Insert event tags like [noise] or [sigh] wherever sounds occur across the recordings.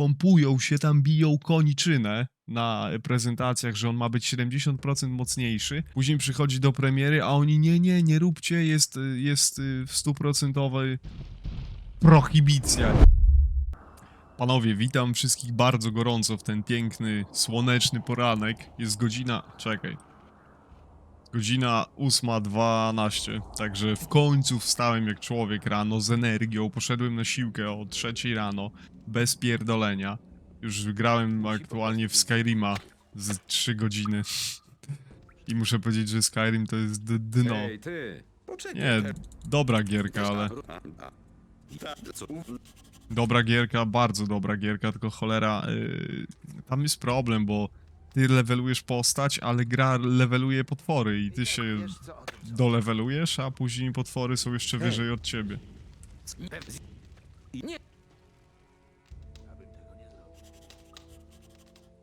pompują się, tam biją koniczynę na prezentacjach, że on ma być 70% mocniejszy. Później przychodzi do premiery, a oni nie, nie, nie róbcie, jest, jest y, w 100% prohibicja. Panowie, witam wszystkich bardzo gorąco w ten piękny, słoneczny poranek. Jest godzina... czekaj. Godzina 8.12, także w końcu wstałem jak człowiek rano z energią, poszedłem na siłkę o 3 rano, bez pierdolenia. Już grałem aktualnie w Skyrima z 3 godziny. I muszę powiedzieć, że Skyrim to jest dno. Ej, ty! Poczekaj. Nie, dobra gierka, ale... Dobra gierka, bardzo dobra gierka, tylko cholera, yy, tam jest problem, bo ty levelujesz postać, ale gra leveluje potwory i ty się dolewelujesz, a później potwory są jeszcze Ej. wyżej od ciebie. Nie.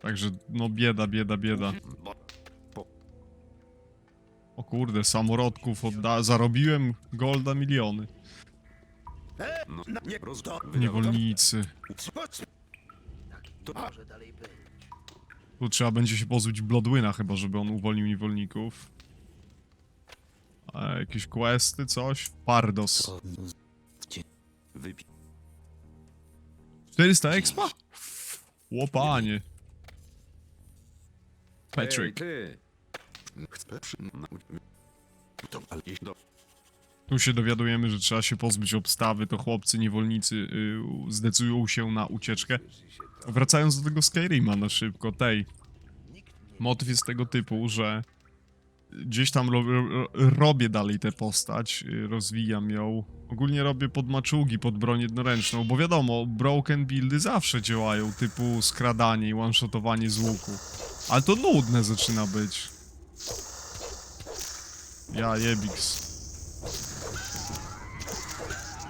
Także, no bieda, bieda, bieda. O kurde, samorodków odda... zarobiłem golda miliony. No. Niewolnicy. To... Tu trzeba będzie się pozbyć Bloodwina chyba, żeby on uwolnił niewolników. A jakieś questy, coś? Pardos. Wypi... 400 expa? Łopanie. Patrick. Chcę przy... To do... Tu się dowiadujemy, że trzeba się pozbyć obstawy, to chłopcy niewolnicy y, zdecydują się na ucieczkę. Wracając do tego Skyrima na szybko, tej. Motyw jest tego typu, że gdzieś tam ro, ro, robię dalej tę postać, y, rozwijam ją. Ogólnie robię pod maczugi, pod broń jednoręczną, bo wiadomo, broken buildy zawsze działają, typu skradanie i one-shotowanie z łuku. Ale to nudne zaczyna być. Ja jebix.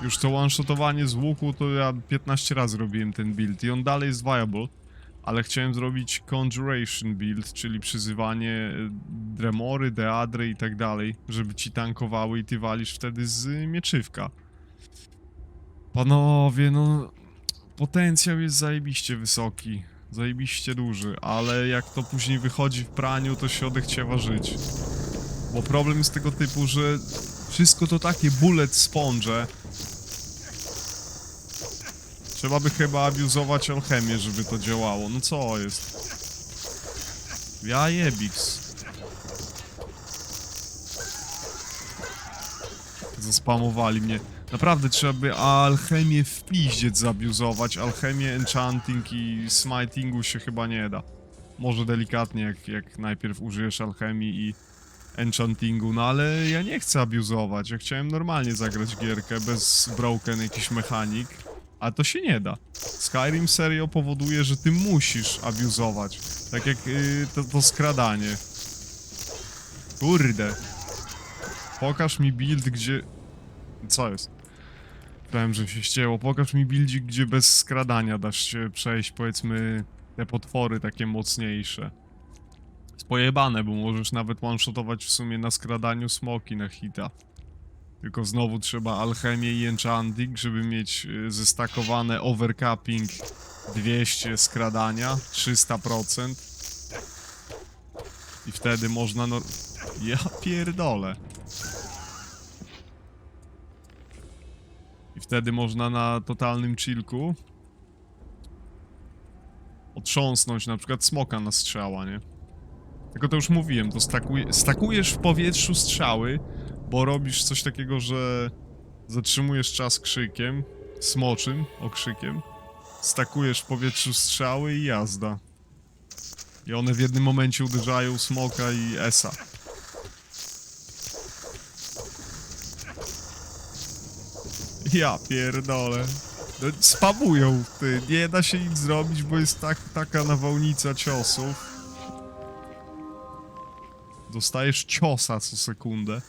Już to one-shotowanie z łuku to ja 15 razy robiłem ten build i on dalej jest viable, ale chciałem zrobić conjuration build, czyli przyzywanie e, dremory, deadry i tak dalej, żeby ci tankowały i ty walisz wtedy z mieczywka. Panowie, no potencjał jest zajebiście wysoki, zajebiście duży, ale jak to później wychodzi w praniu, to się odechciewa żyć. Bo problem jest tego typu, że wszystko to takie bullet sponge, Trzeba by chyba abuzować alchemię, żeby to działało. No co jest? Ja jebix. Zaspamowali mnie. Naprawdę trzeba by alchemię w piździec zabiuzować. Alchemię, enchanting i smitingu się chyba nie da. Może delikatnie, jak, jak najpierw użyjesz alchemii i enchantingu, no ale ja nie chcę abuzować. Ja chciałem normalnie zagrać gierkę bez broken jakiś mechanik. A to się nie da. Skyrim serio powoduje, że ty musisz abuzować. Tak jak yy, to, to skradanie. Kurde. Pokaż mi build, gdzie... Co jest? Myślałem, że się ścięło. Pokaż mi buildzik, gdzie bez skradania dasz się przejść, powiedzmy, te potwory takie mocniejsze. Pojebane, bo możesz nawet one-shotować w sumie na skradaniu smoki na hita. Tylko znowu trzeba alchemię i enchanting, żeby mieć y, zestakowane overcapping 200 skradania, 300%. I wtedy można no... Ja pierdolę. I wtedy można na totalnym chillku otrząsnąć na przykład smoka na strzała, nie? Tylko to już mówiłem, to stakuje, stakujesz w powietrzu strzały, bo robisz coś takiego, że zatrzymujesz czas krzykiem, smoczym okrzykiem, stakujesz w powietrzu strzały i jazda. I one w jednym momencie uderzają smoka i esa. Ja pierdolę. No, spamują, ty. Nie da się nic zrobić, bo jest tak, taka nawałnica ciosów. Dostajesz ciosa co sekundę.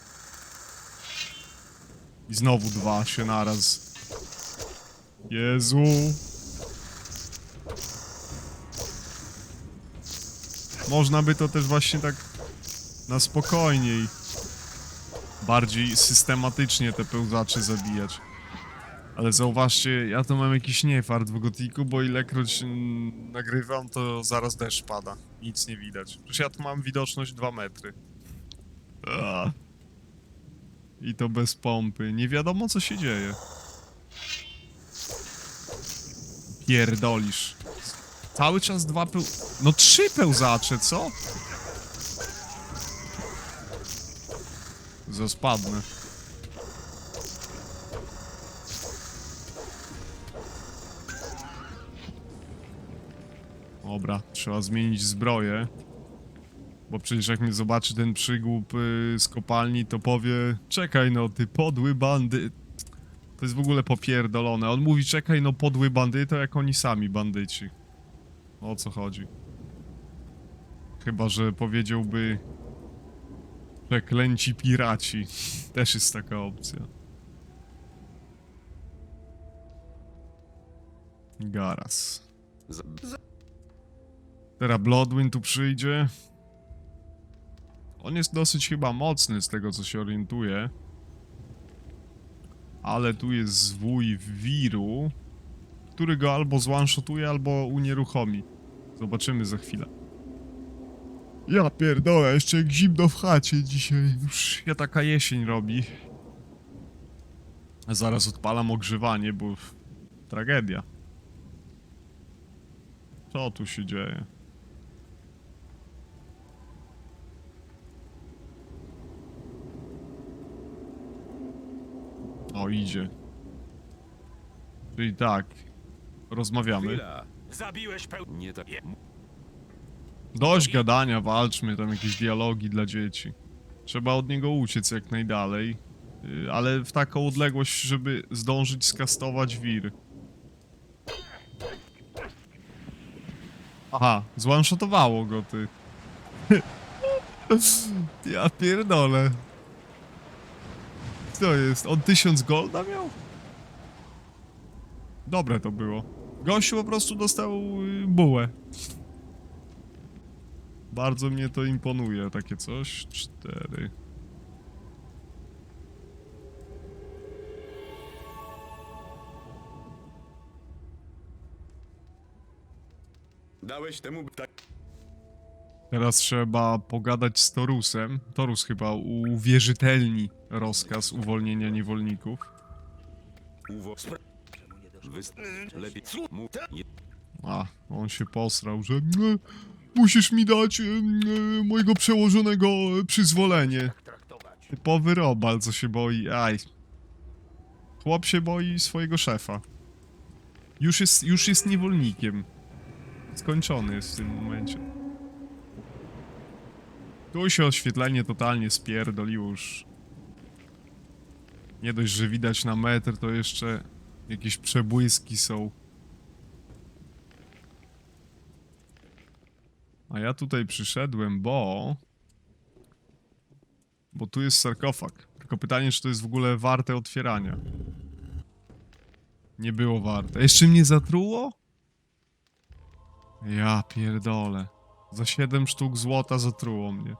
I znowu dwa się naraz. Jezu. Można by to też właśnie tak na spokojniej. Bardziej systematycznie te pełzacze zabijać. Ale zauważcie, ja tu mam jakiś niefart w gotiku, bo ilekroć nagrywam, to zaraz deszcz pada. Nic nie widać. Przecież ja tu mam widoczność 2 metry. I to bez pompy. Nie wiadomo co się dzieje. Pierdolisz. Cały czas dwa peł... No trzy pełzacze, co? Zaspadnę. Trzeba zmienić zbroję. Bo przecież jak mnie zobaczy ten przygłup y, z kopalni, to powie Czekaj no, ty podły bandy... To jest w ogóle popierdolone. On mówi, czekaj no, podły bandyto, jak oni sami bandyci. O co chodzi? Chyba, że powiedziałby... Przeklęci piraci. [laughs] Też jest taka opcja. Garas. Za, Teraz Bloodwind tu przyjdzie. On jest dosyć chyba mocny z tego co się orientuje. Ale tu jest zwój wiru, który go albo zwanshotuje, albo unieruchomi. Zobaczymy za chwilę. Ja pierdolę, jeszcze jak zimno w chacie dzisiaj. Już się taka jesień robi. Zaraz odpalam ogrzewanie, bo tragedia. Co tu się dzieje? O, idzie. Czyli tak. Rozmawiamy. chwila. Zabiłeś peł... Nie tak. Dość gadania, walczmy, tam jakieś dialogi dla dzieci. Trzeba od niego uciec jak najdalej. y, Ale w taką odległość, żeby zdążyć skastować wir. Aha, zwanshotowało go, ty. [laughs] ja pierdolę. Co jest? On tysiąc golda miał? Dobre to było. Gościu po prostu dostał y, bułę. Bardzo mnie to imponuje, takie coś. Cztery. Dałeś temu tak. Teraz trzeba pogadać z Torusem. Torus chyba uwierzytelni rozkaz uwolnienia niewolników. Uwo. Wyst... Lepiej. Mu. Je... A, on się posrał, że "Nie, musisz mi dać e, e, mojego przełożonego e, przyzwolenie. Typowy robal, co się boi. Aj. Chłop się boi swojego szefa. Już jest, już jest niewolnikiem. Skończony jest w tym momencie. Tu się oświetlenie totalnie spierdoliło już. Nie dość, że widać na metr, to jeszcze jakieś przebłyski są. A ja tutaj przyszedłem, bo... Bo tu jest sarkofag. Tylko pytanie, czy to jest w ogóle warte otwierania. Nie było warte. Jeszcze mnie zatruło? Ja pierdolę. Za 7 sztuk złota zatruło mnie.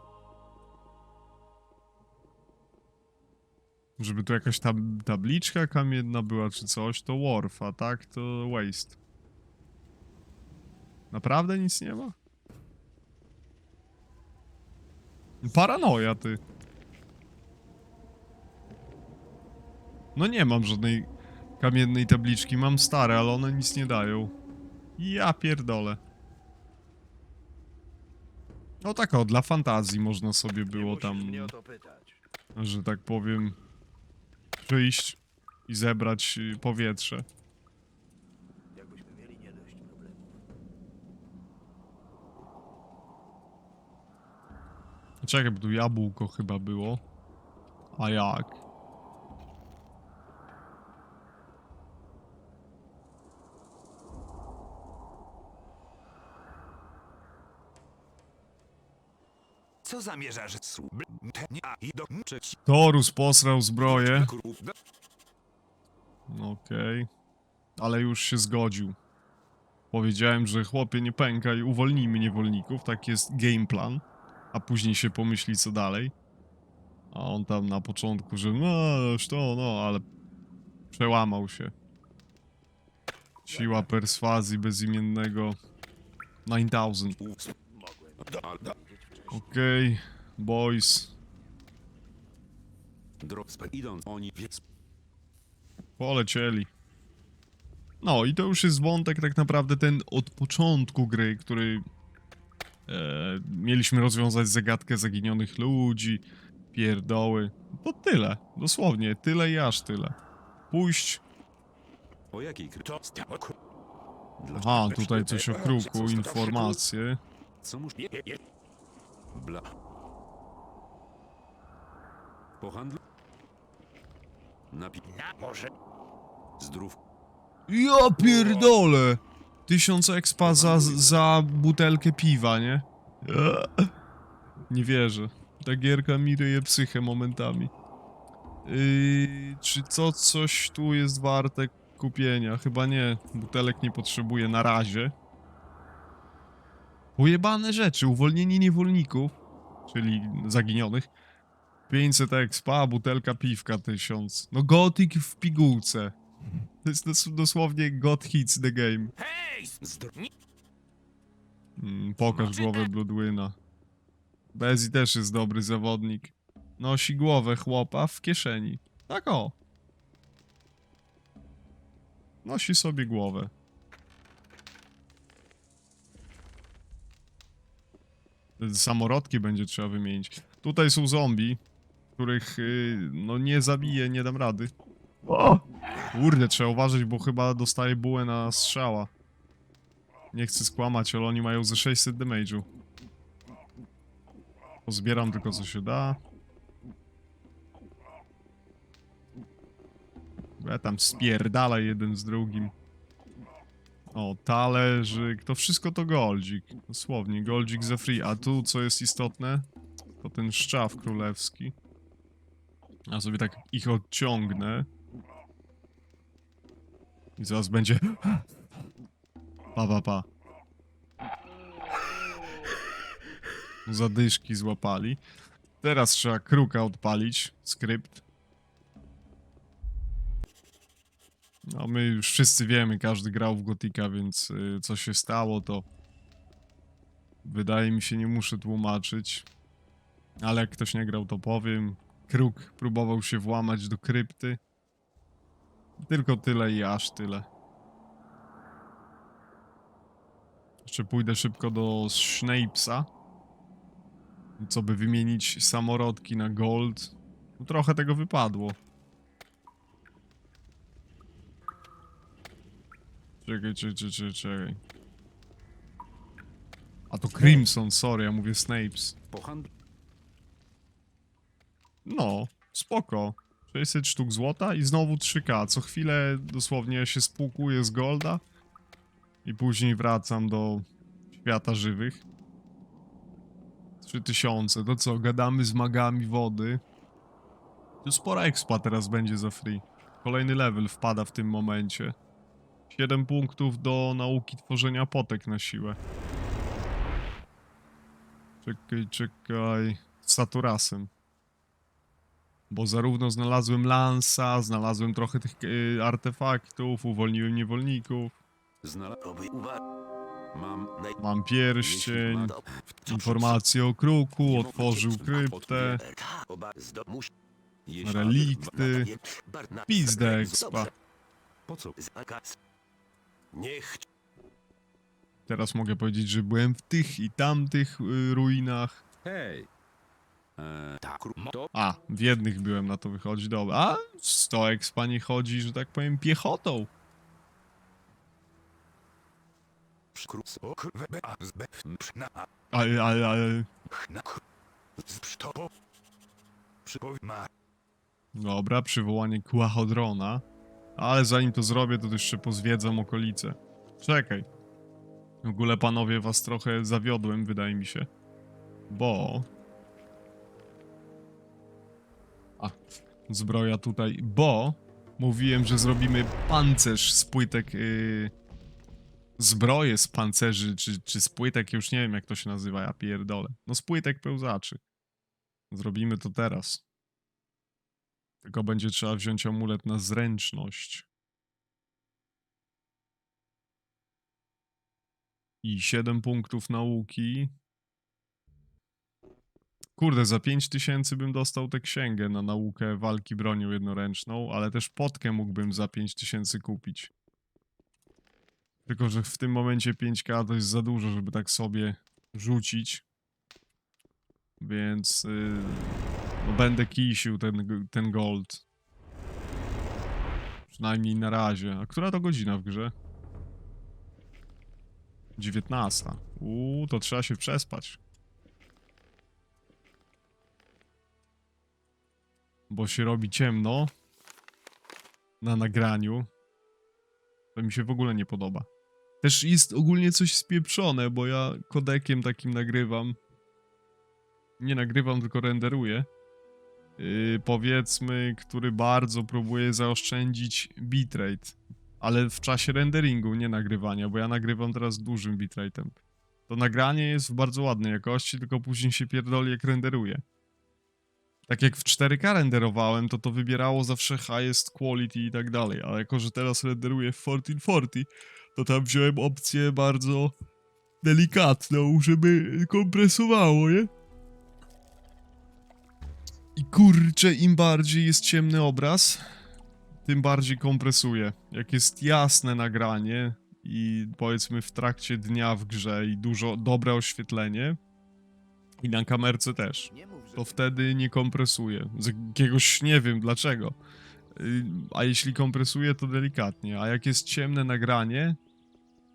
Żeby tu jakaś tab tabliczka kamienna była czy coś, to Worf, a tak to Waste. Naprawdę nic nie ma? Paranoja, ty. No nie mam żadnej kamiennej tabliczki. Mam stare, ale one nic nie dają. Ja pierdolę. No tak o, dla fantazji można sobie było tam, że tak powiem, przyjść i zebrać y, powietrze. Czekaj, bo tu jabłko chyba było. A jak? Co zamierzasz? Słub... Nie, a i do... Przecież... Torus posrał zbroję. Okej. Ale już się zgodził. Powiedziałem, że chłopie nie pękaj, uwolnijmy niewolników, tak jest game plan. A później się pomyśli co dalej. A on tam na początku, że no, to, no, ale przełamał się. Siła perswazji bezimiennego 9000. Okej, boys. Drop spe- idąc oni Polecieli. No i to już jest wątek tak naprawdę ten od początku gry, który e, mieliśmy rozwiązać zagadkę zaginionych ludzi, pierdoły. To tyle, dosłownie, tyle i aż tyle. Pójść... o jakiej. Aha, tutaj coś o kruku, informacje. Co. Bla. Po handlu? Napi... Na może. Zdrów. Ja pierdolę! Tysiąc expa za, za butelkę piwa, nie? Nie wierzę. Ta gierka mi ryje psychę momentami. Yy, czy co, coś tu jest warte kupienia? Chyba nie. Butelek nie potrzebuję na razie. Pojebane rzeczy. Uwolnienie niewolników, czyli zaginionych. 500 expa, butelka piwka 1000. No gotik w pigułce. To jest dos dosłownie God hits the game. Mm, pokaż głowę Bloodwina. Bezi też jest dobry zawodnik. Nosi głowę chłopa w kieszeni. Tak o. Nosi sobie głowę. Samorodki będzie trzeba wymienić. Tutaj są zombie, których yy, no nie zabiję, nie dam rady. O! Kurde, trzeba uważać, bo chyba dostaję bułę na strzała. Nie chcę skłamać, ale oni mają ze 600 damage'u. Pozbieram tylko co się da. Ja tam spierdalaj jeden z drugim. O, talerzyk, to wszystko to goldzik. Dosłownie, goldzik za free. A tu, co jest istotne, to ten szczaw królewski. Ja sobie tak ich odciągnę. I zaraz będzie... Pa, pa, pa. Zadyszki złapali. Teraz trzeba kruka odpalić. Skrypt. No my już wszyscy wiemy, każdy grał w Gotika, więc y, co się stało to... Wydaje mi się, nie muszę tłumaczyć. Ale jak ktoś nie grał, to powiem. Kruk próbował się włamać do krypty. Tylko tyle i aż tyle. Jeszcze pójdę szybko do Snapesa. Co by wymienić samorodki na gold. No, trochę tego wypadło. Czekaj, czekaj, czekaj, czekaj. A to Crimson, sorry, ja mówię Snapes. Po handlu... No, spoko. 600 sztuk złota i znowu 3k. Co chwilę dosłownie się spłukuję z golda i później wracam do świata żywych. 3000, to co, gadamy z magami wody. To spora expa teraz będzie za free. Kolejny level wpada w tym momencie. 7 punktów do nauki tworzenia potek na siłę. Czekaj, czekaj. Z Saturasem. Bo zarówno znalazłem lansa, znalazłem trochę tych y, artefaktów, uwolniłem niewolników. Mam... Pierścień, ma- informacje o kruku, otworzył kryptę, relikty. Dobrze. Po co? Niech... Teraz mogę powiedzieć, że byłem w tych i tamtych y, ruinach. Hej! Eee, Tak, to... A, w jednych byłem, na to wychodzi, dobra. A, 100 expa nie chodzi, że tak powiem, piechotą. A z... Ale, ale, ale... Z... Psztopo... Ma... Dobra, przywołanie kłachodrona. Ale zanim to zrobię, to jeszcze pozwiedzam okolice. Czekaj. W ogóle, panowie, was trochę zawiodłem, wydaje mi się. Bo... A, zbroja tutaj. Bo mówiłem, że zrobimy pancerz z płytek... Yy... Zbroję z pancerzy, czy, czy z płytek, już nie wiem jak to się nazywa, ja pierdolę. No z płytek pełzaczy. Zrobimy to teraz. Tylko będzie trzeba wziąć amulet na zręczność. I 7 punktów nauki. Kurde, za 5000 bym dostał tę księgę na naukę walki bronią jednoręczną, ale też potkę mógłbym za 5000 kupić. Tylko, że w tym momencie 5k to jest za dużo, żeby tak sobie rzucić. Więc yy, będę kisił ten, ten gold. Przynajmniej na razie. A która to godzina w grze? 19. Uuu, to trzeba się przespać. Bo się robi ciemno na nagraniu. To mi się w ogóle nie podoba. Też jest ogólnie coś spieprzone, bo ja kodekiem takim nagrywam. Nie nagrywam, tylko renderuję. Yy, powiedzmy, który bardzo próbuje zaoszczędzić bitrate. Ale w czasie renderingu, nie nagrywania, bo ja nagrywam teraz dużym bitrate'em. To nagranie jest w bardzo ładnej jakości, tylko później się pierdoli jak renderuje. Tak jak w 4K renderowałem, to to wybierało zawsze highest quality i tak dalej, ale jako, że teraz renderuję w 1440, to tam wziąłem opcję bardzo delikatną, żeby kompresowało, nie? I kurczę, im bardziej jest ciemny obraz, tym bardziej kompresuje. Jak jest jasne nagranie i powiedzmy w trakcie dnia w grze i dużo dobre oświetlenie i na kamerce też, to wtedy nie kompresuje. Z jakiegoś nie wiem dlaczego. Y, A jeśli kompresuje, to delikatnie. A jak jest ciemne nagranie,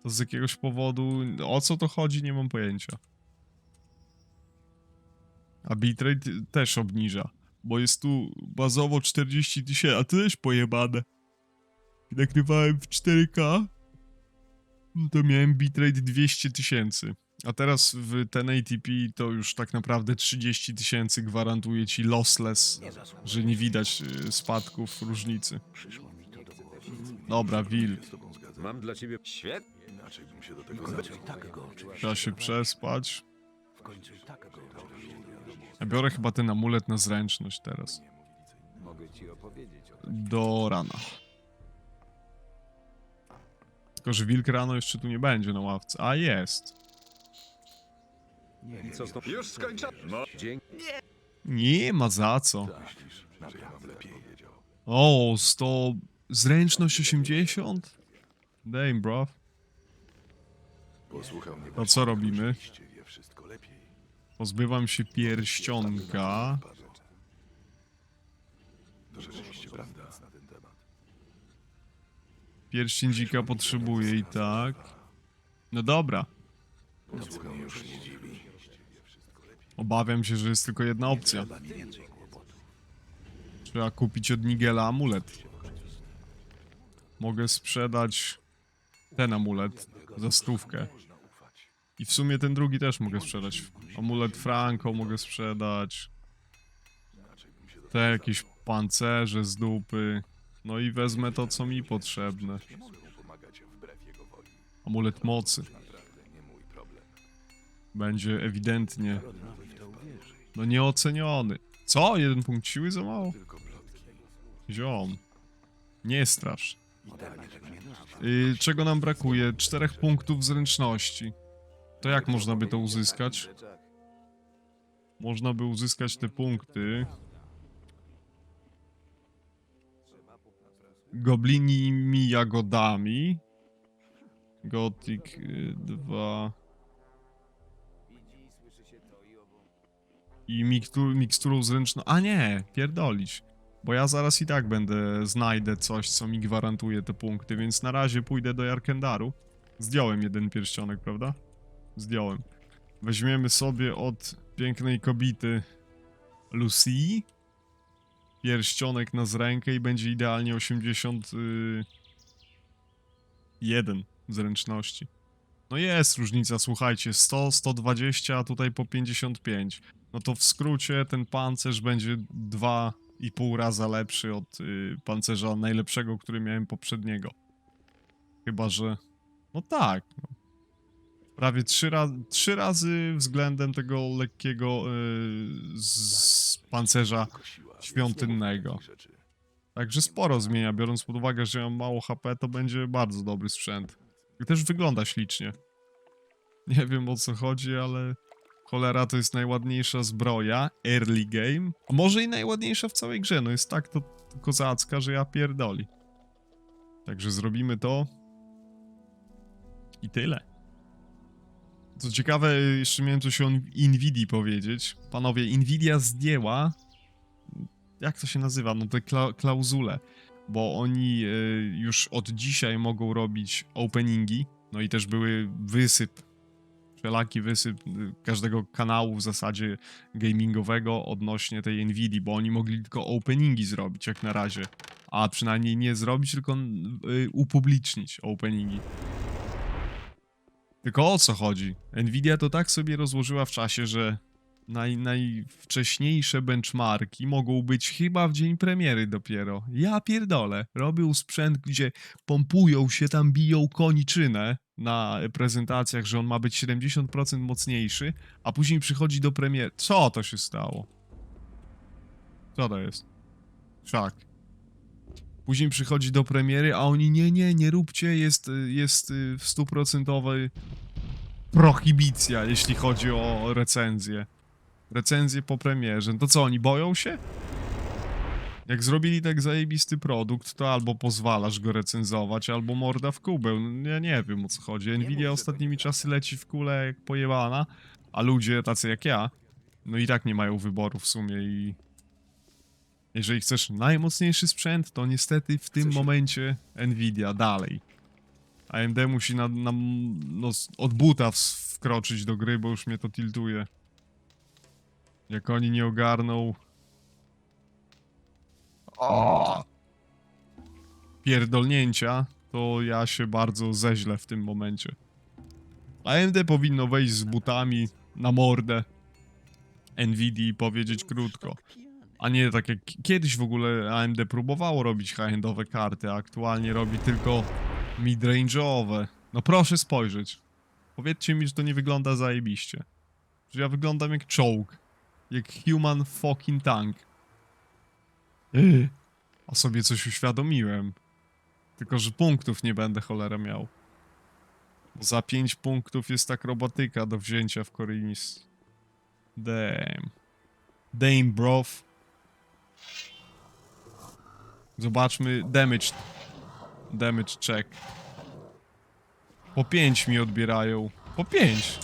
to z jakiegoś powodu o co to chodzi, nie mam pojęcia. A bitrate też obniża, bo jest tu bazowo 40 tysięcy, a to też pojebane. Nagrywałem w 4K, no to miałem bitrate 200 tysięcy. A teraz w 1080p to już tak naprawdę 30 tysięcy gwarantuje ci lossless, że nie widać y, spadków różnicy. Dobra, Will, Mam dla ciebie świetnie. trzeba się przespać. Ja biorę chyba ten amulet na zręczność teraz. Do rana. Tylko, że wilk rano jeszcze tu nie będzie na ławce. A jest. Co z tą... Już skończone. No, dzięki. Nie ma za co. O, 100... Zręczność 80? Damn, bro. Posłuchał mnie. To co robimy? Pozbywam się pierścionka. To rzeczywiście prawda. Na ten temat. Pierścień dzika potrzebuję i tak. No dobra. Nic mnie już nie dziwi. Obawiam się, że jest tylko jedna opcja. Trzeba kupić od Nigela amulet. Mogę sprzedać ten amulet za stówkę. I w sumie ten drugi też mogę sprzedać. Amulet Franco mogę sprzedać. Te jakieś pancerze z dupy. No i wezmę to, co mi potrzebne. Amulet mocy. Będzie ewidentnie. No nieoceniony. Co? Jeden punkt siły za mało? Ziom. Nie strasz. Yy, czego nam brakuje? Czterech punktów zręczności. To jak można by to uzyskać? Można by uzyskać te punkty. Goblinimi jagodami. Gothic 2. I miktur, miksturą zręczną. A nie, pierdolić. Bo ja zaraz i tak będę, znajdę coś, co mi gwarantuje te punkty, więc na razie pójdę do Jarkendaru. Zdjąłem jeden pierścionek, prawda? Zdjąłem. Weźmiemy sobie od pięknej kobiety Lucy pierścionek na z rękę i będzie idealnie 81 zręczności. No jest różnica, słuchajcie, 100, 120, a tutaj po 55. No to w skrócie ten pancerz będzie 2,5 raza lepszy od y, pancerza najlepszego, który miałem poprzedniego. Chyba, że... No tak. No. Prawie 3, ra trzy razy względem tego lekkiego y, z pancerza świątynnego. Także sporo zmienia, biorąc pod uwagę, że ja mam mało HP, to będzie bardzo dobry sprzęt. I też wygląda ślicznie. Nie wiem o co chodzi, ale cholera to jest najładniejsza zbroja, early game. A może i najładniejsza w całej grze, no jest tak to kozacka, że ja pierdoli. Także zrobimy to. I tyle. Co ciekawe, jeszcze miałem coś o Nvidii powiedzieć. Panowie, Nvidia zdjęła. Jak to się nazywa? No te kla klauzule. Bo oni y, już od dzisiaj mogą robić openingi. No i też były wysyp. Wszelaki wysyp y, każdego kanału w zasadzie gamingowego odnośnie tej Nvidii, bo oni mogli tylko openingi zrobić jak na razie. A przynajmniej nie zrobić, tylko y, upublicznić openingi. Tylko o co chodzi? Nvidia to tak sobie rozłożyła w czasie, że naj, najwcześniejsze benchmarki mogą być chyba w dzień premiery dopiero. Ja pierdolę. Robią sprzęt, gdzie pompują się tam, biją koniczynę na prezentacjach, że on ma być 70% mocniejszy, a później przychodzi do premiery. Co to się stało? Co to jest? Szak. Później przychodzi do premiery, a oni nie, nie, nie róbcie, jest, jest y, w stuprocentowej prohibicja, jeśli chodzi o recenzję. Recenzję po premierze. No To co, oni boją się? Jak zrobili tak zajebisty produkt, to albo pozwalasz go recenzować, albo morda w kubeł. No, Ja nie wiem o co chodzi. Nvidia ostatnimi nie czasy leci w kule jak pojebana, a ludzie tacy jak ja, no i tak nie mają wyboru w sumie i... Jeżeli chcesz najmocniejszy sprzęt, to niestety w tym momencie Nvidia dalej. AMD musi na, na, no, od buta wkroczyć do gry, bo już mnie to tiltuje. Jak oni nie ogarną... O! Pierdolnięcia, to ja się bardzo zeźlę w tym momencie. AMD powinno wejść z butami na mordę Nvidia i powiedzieć krótko. A nie tak jak kiedyś w ogóle AMD próbowało robić high-endowe karty, a aktualnie robi tylko midrange'owe. No proszę spojrzeć. Powiedzcie mi, że to nie wygląda zajebiście. Że ja wyglądam jak czołg. Jak human fucking tank. A sobie coś uświadomiłem. Tylko, że punktów nie będę cholera miał. Za 5 punktów jest robotyka do wzięcia w Korinis. Damn. Damn, brof. Zobaczmy damage. Damage check. Po 5 mi odbierają. Po 5.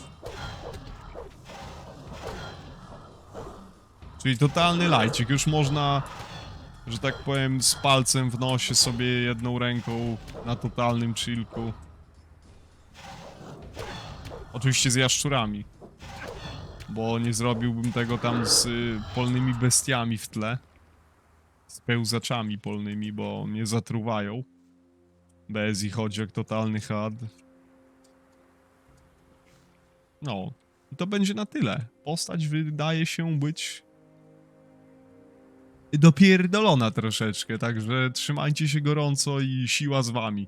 Czyli totalny lajcik. Już można, że tak powiem, z palcem w nosie sobie jedną ręką na totalnym chillku. Oczywiście z jaszczurami. Bo nie zrobiłbym tego tam z y, polnymi bestiami w tle. Z pełzaczami polnymi, bo mnie zatruwają. Bez ich chodzi jak totalny had. No, to będzie na tyle. Postać wydaje się być dopierdolona troszeczkę, także trzymajcie się gorąco i siła z wami.